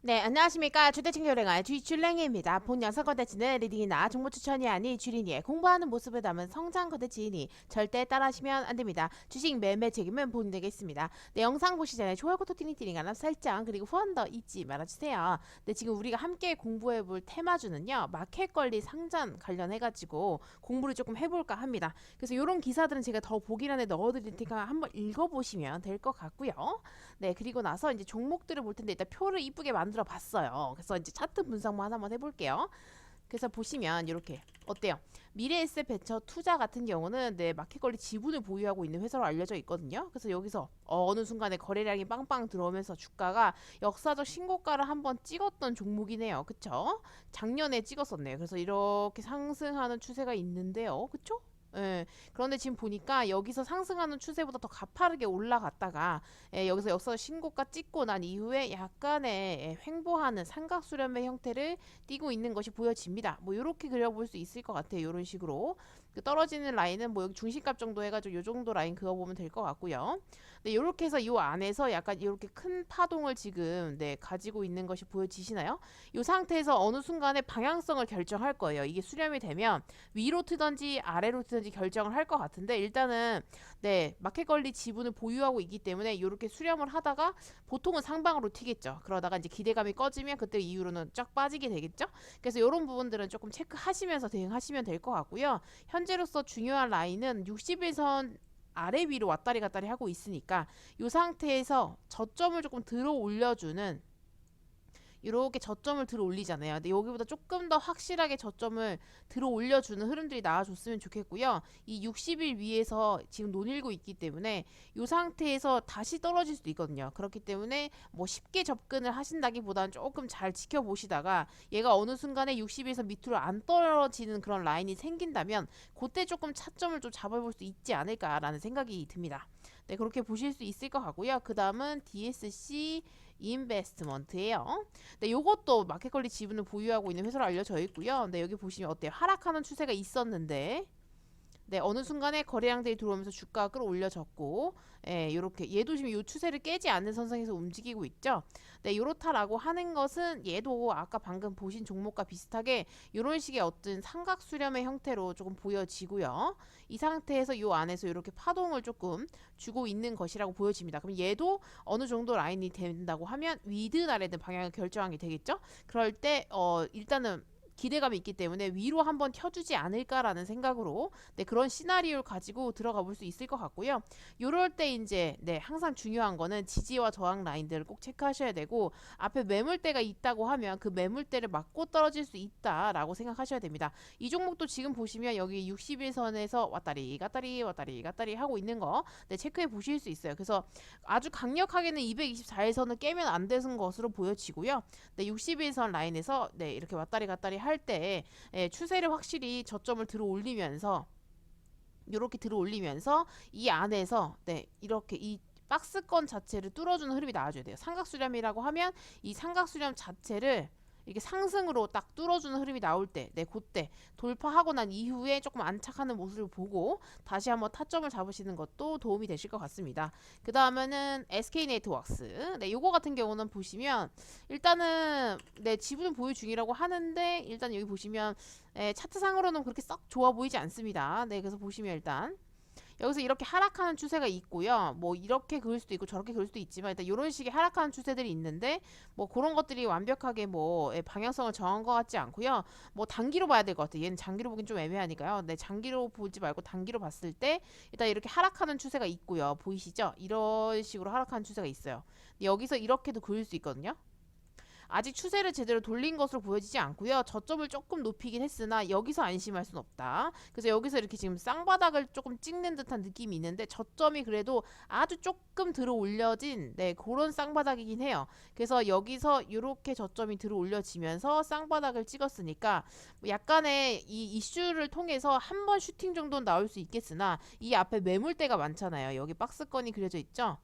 네 안녕하십니까 주대칭 요랭아의 주줄랭이입니다 본 영상 컨텐츠는 리딩이나 정보 추천이 아닌 주린이의 공부하는 모습을 담은 성장 컨텐츠이니 절대 따라하시면 안 됩니다 주식 매매 책임은 본인에게 있습니다 네 영상 보시기 전에 좋아요 구독 띠링띠링 알람 설정 그리고 후원 더 잊지 말아주세요 네, 지금 우리가 함께 공부해 볼 테마주는요. 마켓 관리 상전 관련해가지고 공부를 조금 해볼까 합니다. 그래서 이런 기사들은 제가 더 보기란에 넣어드릴 테니까 한번 읽어보시면 될 것 같고요. 네, 그리고 나서 이제 종목들을 볼 텐데 일단 표를 이쁘게 만들어 봤어요. 그래서 이제 차트 분석만 한번 해볼게요. 그래서 보시면 이렇게 어때요? 미래에셋 벤처 투자 같은 경우는 네, 마켓걸리 지분을 보유하고 있는 회사로 알려져 있거든요. 그래서 여기서 어느 순간에 거래량이 빵빵 들어오면서 주가가 역사적 신고가를 한번 찍었던 종목이네요. 그쵸? 작년에 찍었었네요. 그래서 이렇게 상승하는 추세가 있는데요. 그쵸? 예. 그런데 지금 보니까 여기서 상승하는 추세보다 더 가파르게 올라갔다가 예, 여기서 역사 신고가 찍고 난 이후에 약간의 예, 횡보하는 삼각수렴의 형태를 띠고 있는 것이 보여집니다. 뭐 이렇게 그려볼 수 있을 것 같아요. 이런 식으로 그 떨어지는 라인은 뭐 여기 중심값 정도 해가지고 요 정도 라인 그어보면 될 것 같고요. 네, 이렇게 해서 이 안에서 약간 이렇게 큰 파동을 지금 네 가지고 있는 것이 보여지시나요? 이 상태에서 어느 순간에 방향성을 결정할 거예요. 이게 수렴이 되면 위로 트든지 아래로 트든지 결정을 할 것 같은데 일단은 네 마켓걸리 지분을 보유하고 있기 때문에 이렇게 수렴을 하다가 보통은 상방으로 튀겠죠. 그러다가 이제 기대감이 꺼지면 그때 이후로는 쫙 빠지게 되겠죠. 그래서 이런 부분들은 조금 체크하시면서 대응하시면 될 것 같고요. 현재 로서 중요한 라인은 60일선 아래 위로 왔다리 갔다리 하고 있으니까 이 상태에서 저점을 조금 들어 올려주는 이렇게 저점을 들어 올리잖아요. 근데 여기보다 조금 더 확실하게 저점을 들어 올려주는 흐름들이 나와줬으면 좋겠고요. 이 60일 위에서 지금 논일고 있기 때문에 이 상태에서 다시 떨어질 수도 있거든요. 그렇기 때문에 뭐 쉽게 접근을 하신다기보다는 조금 잘 지켜보시다가 얘가 어느 순간에 60에서 밑으로 안 떨어지는 그런 라인이 생긴다면 그때 조금 차점을 좀 잡아볼 수 있지 않을까라는 생각이 듭니다. 네, 그렇게 보실 수 있을 것 같고요. 그 다음은 DSC 인베스트먼트예요. 네, 요것도 마켓컬리 지분을 보유하고 있는 회사로 알려져 있고요. 네, 여기 보시면 어때요? 하락하는 추세가 있었는데 네, 어느 순간에 거래량들이 들어오면서 주가가 끌어올려졌고, 예, 요렇게 얘도 지금 요 추세를 깨지 않는 선상에서 움직이고 있죠. 네, 요렇다라고 하는 것은 얘도 아까 방금 보신 종목과 비슷하게 요런 식의 어떤 삼각 수렴의 형태로 조금 보여지고요. 이 상태에서 요 안에서 이렇게 파동을 조금 주고 있는 것이라고 보여집니다. 그럼 얘도 어느 정도 라인이 된다고 하면 위든 아래든 방향을 결정하게 되겠죠. 그럴 때 어, 일단은 기대감이 있기 때문에 위로 한번 켜주지 않을까라는 생각으로 네, 그런 시나리오를 가지고 들어가 볼 수 있을 것 같고요. 요럴 때 이제 네, 항상 중요한 거는 지지와 저항 라인들을 꼭 체크하셔야 되고 앞에 매물대가 있다고 하면 그 매물대를 맞고 떨어질 수 있다라고 생각하셔야 됩니다. 이 종목도 지금 보시면 여기 61선에서 왔다리 갔다리 왔다리 갔다리 하고 있는 거 네, 체크해 보실 수 있어요. 그래서 아주 강력하게는 224일선을 깨면 안 되는 것으로 보여지고요. 네, 61선 라인에서 네, 이렇게 왔다리 갔다리 할 때 추세를 확실히 저점을 들어 올리면서 이렇게 들어 올리면서 이 안에서 네, 이렇게 이 박스권 자체를 뚫어주는 흐름이 나와줘야 돼요. 삼각수렴이라고 하면 이 삼각수렴 자체를 이렇게 상승으로 딱 뚫어주는 흐름이 나올 때, 네, 그때 돌파하고 난 이후에 조금 안착하는 모습을 보고 다시 한번 타점을 잡으시는 것도 도움이 되실 것 같습니다. 그 다음에는 SK 네트워크스, 네, 요거 같은 경우는 보시면 일단은 네 지분 보유 중이라고 하는데 일단 여기 보시면 네, 차트상으로는 그렇게 썩 좋아 보이지 않습니다. 네, 그래서 보시면 일단 여기서 이렇게 하락하는 추세가 있고요. 뭐 이렇게 그을 수도 있고 저렇게 그을 수도 있지만 일단 이런 식의 하락하는 추세들이 있는데 뭐 그런 것들이 완벽하게 뭐 예, 방향성을 정한 것 같지 않고요. 뭐 단기로 봐야 될 것 같아요. 얘는 장기로 보긴 좀 애매하니까요. 네, 장기로 보지 말고 단기로 봤을 때 일단 이렇게 하락하는 추세가 있고요. 보이시죠? 이런 식으로 하락하는 추세가 있어요. 여기서 이렇게도 그을 수 있거든요. 아직 추세를 제대로 돌린 것으로 보여지지 않고요. 저점을 조금 높이긴 했으나 여기서 안심할 수는 없다. 그래서 여기서 이렇게 지금 쌍바닥을 조금 찍는 듯한 느낌이 있는데 저점이 그래도 아주 조금 들어 올려진 네, 그런 쌍바닥이긴 해요. 그래서 여기서 이렇게 저점이 들어 올려지면서 쌍바닥을 찍었으니까 약간의 이 이슈를 통해서 한 번 슈팅 정도는 나올 수 있겠으나 이 앞에 매물대가 많잖아요. 여기 박스권이 그려져 있죠.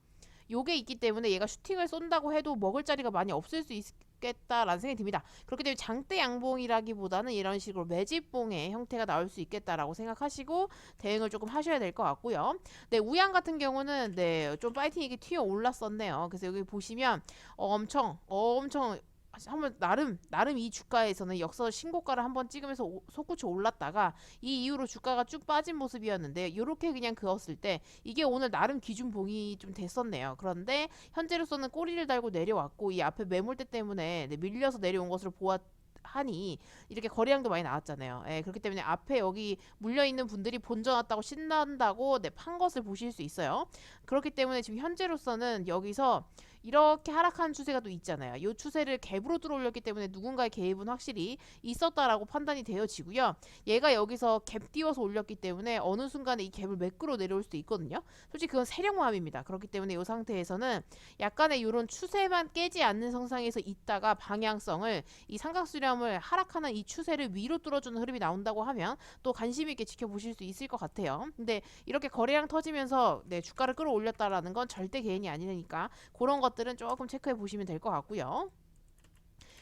요게 있기 때문에 얘가 슈팅을 쏜다고 해도 먹을 자리가 많이 없을 수 있, 있 겠다라는 생각이 듭니다. 그렇기 때문에 장대 양봉이라기보다는 이런 식으로 매집봉의 형태가 나올 수 있겠다라고 생각하시고 대응을 조금 하셔야 될 것 같고요. 네, 우양 같은 경우는 네, 좀 파이팅이 튀어 올랐었네요. 그래서 여기 보시면 엄청 엄청 한번 나름 나름 이 주가에서는 역사 신고가를 한번 찍으면서 오- 솟구쳐 올랐다가 이 이후로 주가가 쭉 빠진 모습이었는데 이렇게 그냥 그었을 때 이게 오늘 나름 기준봉이 좀 됐었네요. 그런데 현재로서는 꼬리를 달고 내려왔고 이 앞에 매물대 때문에 네, 밀려서 내려온 것으로 보았 하니 이렇게 거래량도 많이 나왔잖아요. 예, 그렇기 때문에 앞에 여기 물려 있는 분들이 본전 왔다고 신난다고 네, 판 것을 보실 수 있어요. 그렇기 때문에 지금 현재로서는 여기서 이렇게 하락한 추세가 또 있잖아요. 이 추세를 갭으로 들어올렸기 때문에 누군가의 개입은 확실히 있었다라고 판단이 되어지고요. 얘가 여기서 갭 띄워서 올렸기 때문에 어느 순간에 이 갭을 매끄러 내려올 수도 있거든요. 솔직히 그건 세력마음입니다. 그렇기 때문에 이 상태에서는 약간의 이런 추세만 깨지 않는 성상에서 있다가 방향성을 이 삼각수렴을 하락하는 이 추세를 위로 뚫어주는 흐름이 나온다고 하면 또 관심 있게 지켜보실 수 있을 것 같아요. 근데 이렇게 거래량 터지면서 네, 주가를 끌어올렸다라는 건 절대 개인이 아니니까 그런 것 들은 조금 체크해 보시면 될 것 같고요.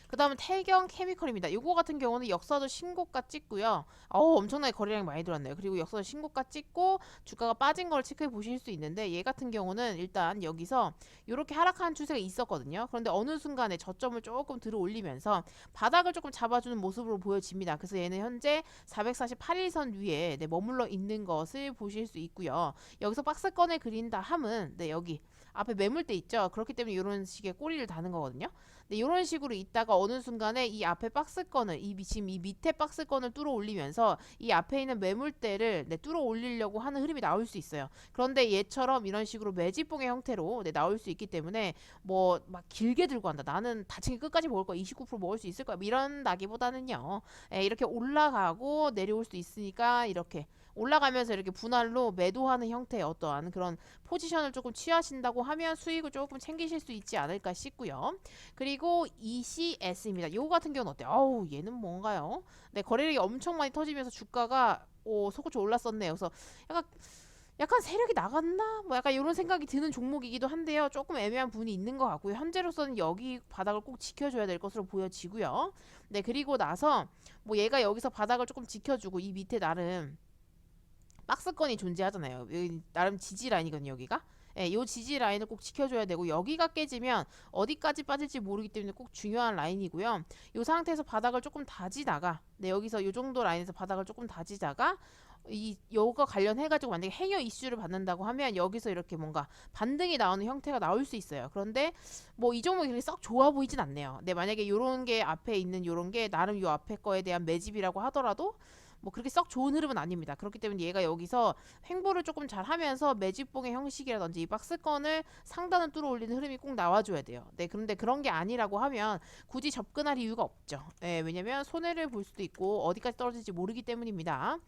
그 다음은 태경 케미컬입니다. 이거 같은 경우는 역사도 신고가 찍고요. 어우 엄청나게 거래량이 많이 들어왔네요. 그리고 역사도 신고가 찍고 주가가 빠진 걸 체크해 보실 수 있는데 얘 같은 경우는 일단 여기서 이렇게 하락하는 추세가 있었거든요. 그런데 어느 순간에 저점을 조금 들어 올리면서 바닥을 조금 잡아주는 모습으로 보여집니다. 그래서 얘는 현재 448일선 위에 네, 머물러 있는 것을 보실 수 있고요. 여기서 박스권을 그린다 함은 네, 여기 앞에 매물대 있죠. 그렇기 때문에 이런 식의 꼬리를 다는 거거든요. 네, 이런 식으로 있다가 어느 순간에 이 앞에 박스권을 이 미- 지금 이 밑에 박스권을 뚫어 올리면서 이 앞에 있는 매물대를 네, 뚫어 올리려고 하는 흐름이 나올 수 있어요. 그런데 얘처럼 이런 식으로 매집봉의 형태로 네, 나올 수 있기 때문에 뭐 막 길게 들고 간다. 나는 다치기 끝까지 먹을 거야. 29% 먹을 수 있을 거야. 뭐 이런 나기보다는요. 예, 이렇게 올라가고 내려올 수 있으니까 이렇게 올라가면서 이렇게 분할로 매도하는 형태의 어떠한 그런 포지션을 조금 취하신다고 하면 수익을 조금 챙기실 수 있지 않을까 싶고요. 그리고 ECS입니다. 요거 같은 경우는 어때요? 어우 얘는 뭔가요? 네 거래량이 엄청 많이 터지면서 주가가 오 소고쳐 올랐었네요. 그래서 약간 약간 세력이 나갔나? 뭐 약간 이런 생각이 드는 종목이기도 한데요. 조금 애매한 부분이 있는 것 같고요. 현재로서는 여기 바닥을 꼭 지켜줘야 될 것으로 보여지고요. 네 그리고 나서 뭐 얘가 여기서 바닥을 조금 지켜주고 이 밑에 나름 박스권이 존재하잖아요. 나름 지지 라인이거든요, 여기가. 예, 요 지지 라인을 꼭 지켜줘야 되고 여기가 깨지면 어디까지 빠질지 모르기 때문에 꼭 중요한 라인이고요. 요 상태에서 바닥을 조금 다지다가 네, 여기서 요 정도 라인에서 바닥을 조금 다지다가 이 요거 관련해 가지고 만약에 행여 이슈를 받는다고 하면 여기서 이렇게 뭔가 반등이 나오는 형태가 나올 수 있어요. 그런데 뭐 이 종목이 그렇게 썩 좋아 보이진 않네요. 네, 만약에 요런 게 앞에 있는 요런 게 나름 요 앞에 거에 대한 매집이라고 하더라도 뭐 그렇게 썩 좋은 흐름은 아닙니다. 그렇기 때문에 얘가 여기서 횡보를 조금 잘 하면서 매집봉의 형식이라든지 이 박스권을 상단을 뚫어 올리는 흐름이 꼭 나와줘야 돼요. 네, 그런데 그런 게 아니라고 하면 굳이 접근할 이유가 없죠. 네, 왜냐면 손해를 볼 수도 있고 어디까지 떨어질지 모르기 때문입니다.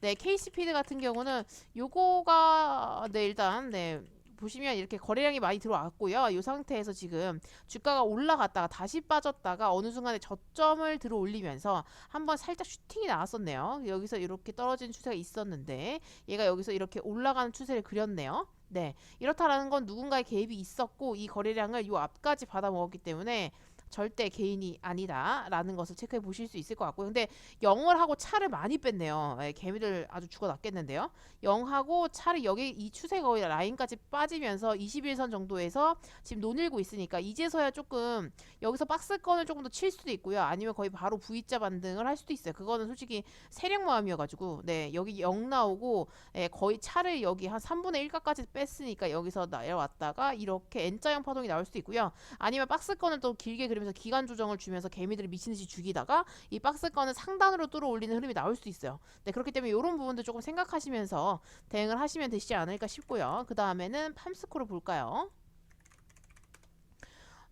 네, K스피드 같은 경우는 요거가 네 일단 네 보시면 이렇게 거래량이 많이 들어왔고요. 이 상태에서 지금 주가가 올라갔다가 다시 빠졌다가 어느 순간에 저점을 들어 올리면서 한번 살짝 슈팅이 나왔었네요. 여기서 이렇게 떨어진 추세가 있었는데 얘가 여기서 이렇게 올라가는 추세를 그렸네요. 네, 이렇다라는 건 누군가의 개입이 있었고 이 거래량을 요 앞까지 받아 먹었기 때문에 절대 개인이 아니다라는 것을 체크해 보실 수 있을 것 같고요. 근데 0을 하고 차를 많이 뺐네요. 예, 개미들 아주 죽어났겠는데요. 0하고 차를 여기 이 추세 거의 라인까지 빠지면서 21선 정도에서 지금 논일고 있으니까 이제서야 조금 여기서 박스권을 조금 더 칠 수도 있고요. 아니면 거의 바로 V자 반등을 할 수도 있어요. 그거는 솔직히 세력 마음이어가지고 네 여기 0 나오고 예, 거의 차를 여기 한 3분의 1가까지 뺐으니까 여기서 내려왔다가 이렇게 N자형 파동이 나올 수도 있고요. 아니면 박스권을 또 길게 그리 면서 기간 조정을 주면서 개미들을 미친 듯이 죽이다가 이 박스권을 상단으로 뚫어 올리는 흐름이 나올 수도 있어요. 네, 그렇기 때문에 이런 부분도 조금 생각하시면서 대응을 하시면 되시지 않을까 싶고요. 그 다음에는 팜스코를 볼까요?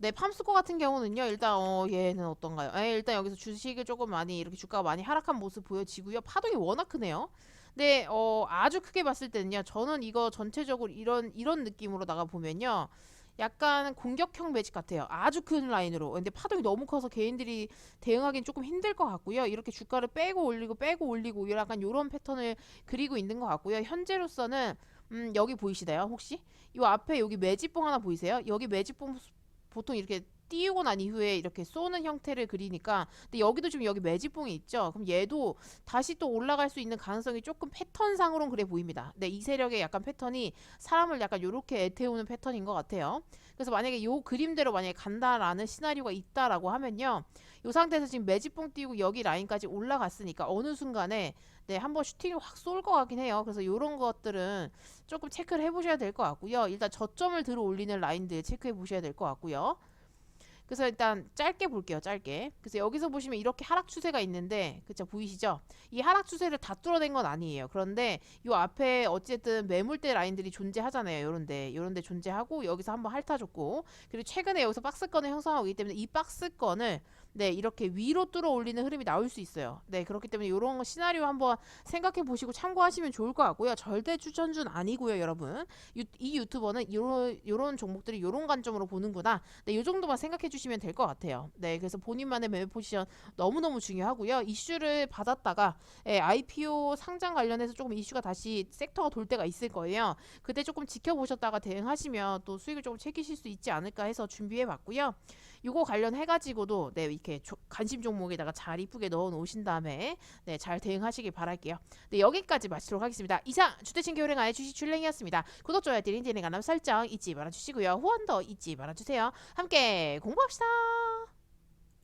네, 팜스코 같은 경우는요. 일단 어 얘는 어떤가요? 에, 일단 여기서 주식을 조금 많이 이렇게 주가가 많이 하락한 모습 보여지고요. 파동이 워낙 크네요. 근데 어 아주 크게 봤을 때는요. 저는 이거 전체적으로 이런 이런 느낌으로 나가 보면요. 약간 공격형 매직 같아요. 아주 큰 라인으로. 근데 파동이 너무 커서 개인들이 대응하기는 조금 힘들 것 같고요. 이렇게 주가를 빼고 올리고 빼고 올리고 약간 요런 패턴을 그리고 있는 것 같고요. 현재로서는 음, 여기 보이시나요? 혹시? 요 앞에 여기 매집봉 하나 보이세요? 여기 매집봉 보통 이렇게 띄우고 난 이후에 이렇게 쏘는 형태를 그리니까 근데 여기도 지금 여기 매집봉이 있죠. 그럼 얘도 다시 또 올라갈 수 있는 가능성이 조금 패턴상으로는 그래 보입니다. 네, 이 세력의 약간 패턴이 사람을 약간 요렇게 애태우는 패턴인 것 같아요. 그래서 만약에 요 그림대로 만약에 간다라는 시나리오가 있다라고 하면요. 요 상태에서 지금 매집봉 띄우고 여기 라인까지 올라갔으니까 어느 순간에 네, 한번 슈팅을 확 쏠 것 같긴 해요. 그래서 요런 것들은 조금 체크를 해보셔야 될 것 같고요. 일단 저점을 들어 올리는 라인들 체크해 보셔야 될 것 같고요. 그래서 일단 짧게 볼게요. 짧게. 그래서 여기서 보시면 이렇게 하락 추세가 있는데 그쵸 보이시죠? 이 하락 추세를 다 뚫어낸 건 아니에요. 그런데 요 앞에 어쨌든 매물대 라인들이 존재하잖아요. 요런데 요런데 존재하고 여기서 한번 핥아줬고 그리고 최근에 여기서 박스권을 형성하고 있기 때문에 이 박스권을 네 이렇게 위로 뚫어 올리는 흐름이 나올 수 있어요. 네 그렇기 때문에 요런 시나리오 한번 생각해 보시고 참고하시면 좋을 것 같고요. 절대 추천준 아니고요, 여러분. 유, 이 유튜버는 요런 종목들이 요런 관점으로 보는구나. 네, 요 정도만 생각해 주시면 될 것 같아요. 네, 그래서 본인만의 매매 포지션 너무너무 중요하고요. 이슈를 받았다가 예, IPO 상장 관련해서 조금 이슈가 다시 섹터가 돌 때가 있을 거예요. 그때 조금 지켜보셨다가 대응하시면 또 수익을 조금 챙기실 수 있지 않을까 해서 준비해 봤고요. 요거 관련해 가지고도 네, 이렇게 조- 관심 종목에다가 잘 이쁘게 넣어 놓으신 다음에 네, 잘 대응하시길 바랄게요. 네, 여기까지 마치도록 하겠습니다. 이상 주택ችን 교랭아의 주식 출랭이었습니다. 구독, 좋아요, 띠링띠링 알람 설정 잊지 말아주시고요. 후원도 잊지 말아주세요. 함께 공부합시다.